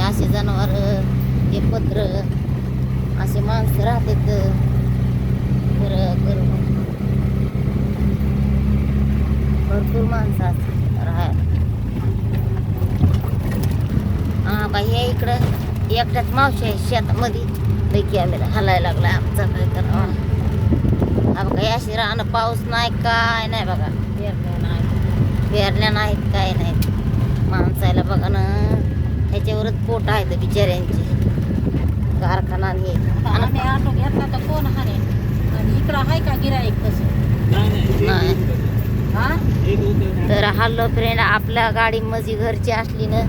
हे असे जनावर हे पत्र असे माणसं राहतात. भरपूर माणसं असतात. राहायला हा बाई हे इकडं एकट्यात मावशी आहे शेतामध्ये. पैकी आम्ही हलायला लागलाय आमचा काय तर. हा. बघा अशी राहणं पाऊस नाही काय नाही बघा. पेरल्या नाहीत काय नाहीत. माणसाला बघा ना. ह्याच्यावरच पोट आहेत बिचाऱ्यांचे. कारखाना आणि हे. आम्ही ऑटो घेतला तर कोण हाणे? आणि इकडं आहे का गिराईक तसं? नाही हा? तर हल्लो फ्रेंड आपल्या गाडी मजी घरची असली ना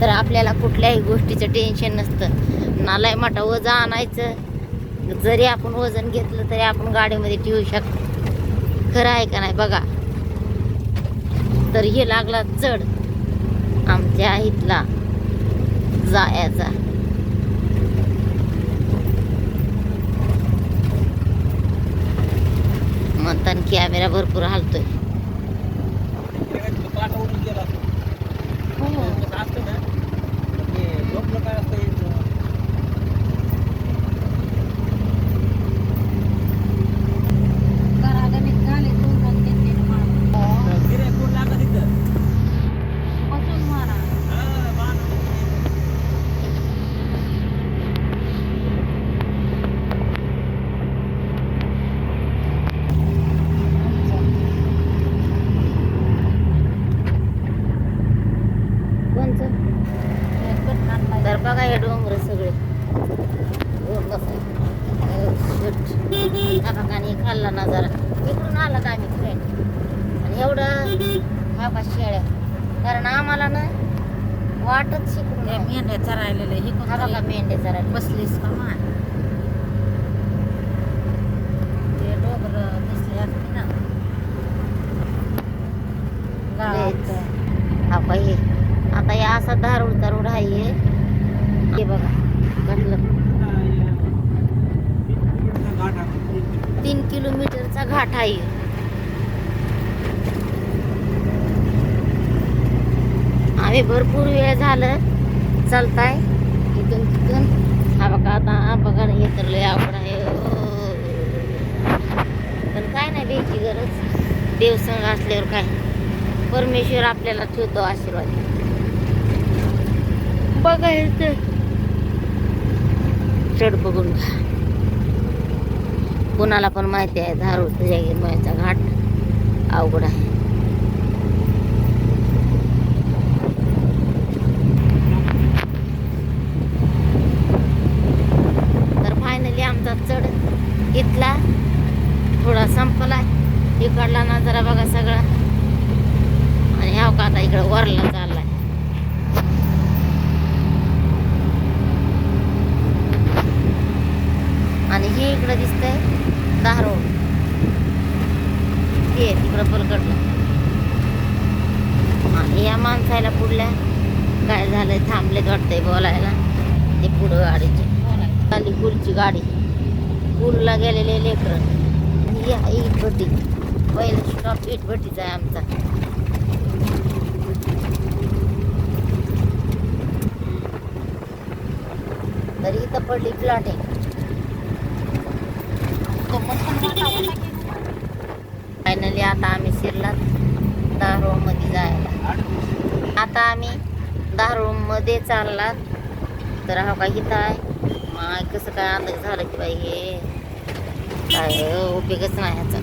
तर आपल्याला कुठल्याही गोष्टीचं टेन्शन नसतं. नालाय मोठा वजन आणायचं. जरी आपण वजन घेतलं तरी आपण गाडीमध्ये ठेवू शकतो. खरं आहे का नाही बघा? तर हे लागला चढ आमच्या इथला. जायचा म्हणताना कॅमेरा भरपूर हलतोय घरागणिक झाले दोन दोन तीन तीन माणूस. बसून मारा कोणचं हे कट आणलाय. तर बघा हे डोंगर सगळे. बघाने खाल्ला ना जरा. इकडून आला का आम्ही फ्रेंड आणि एवढं हा शेळ्या. कारण आम्हाला ना वाटत शिकून मेंढ्या चरायलेलं हे हा बघा कोणतं मेंढे जरा बसलीस का माय? ते डोंगर दिसले असते ना. गावात. हा हे आता हे असा दारूड दारूड आहे. हे बघा म्हटलं तीन किलोमीटरचा घाट आहे. आम्ही भरपूर वेळ झालं चालताय. इथून तिथून. हा बघा आता बघा ना हे तर लय आवड आहे. पण काय नाही द्यायची गरज. देवसंग असल्यावर काय? परमेश्वर आपल्याला ठेवतो आशीर्वाद. बघायचं चढ बघून घ्या कोणाला पण माहिती आहे धारूर तुझ्या घाट अवघड आहे. तर फायनली आमचा चढ इथला थोडा संपला इकडला ना जरा बघा सगळा. आणि हा का आता इकडं वरला चालला आणि इकडं दिसतंय. दारोड ते तिकडं पलकडलं या माणसाला पुढल्या काय झालंय थांबलेत वाटतंय बोलायला. ते पुढं गाडीचे. आली पुढची गाडी. पुलला गेलेले लेकरं. या इटभट्टी. पहिलं स्टॉप इटभट्टीचा आहे आमचा. तरी इथं पडली प्लॉटिंग आहे. फायनली आता आम्ही शिरलात मध्ये जायला. आता आम्ही मध्ये चाललात. तर हा काय इथं आहे? माय कसं काय अंदाज झालं की बाई हे? काय उपयोगच नाही ह्याचा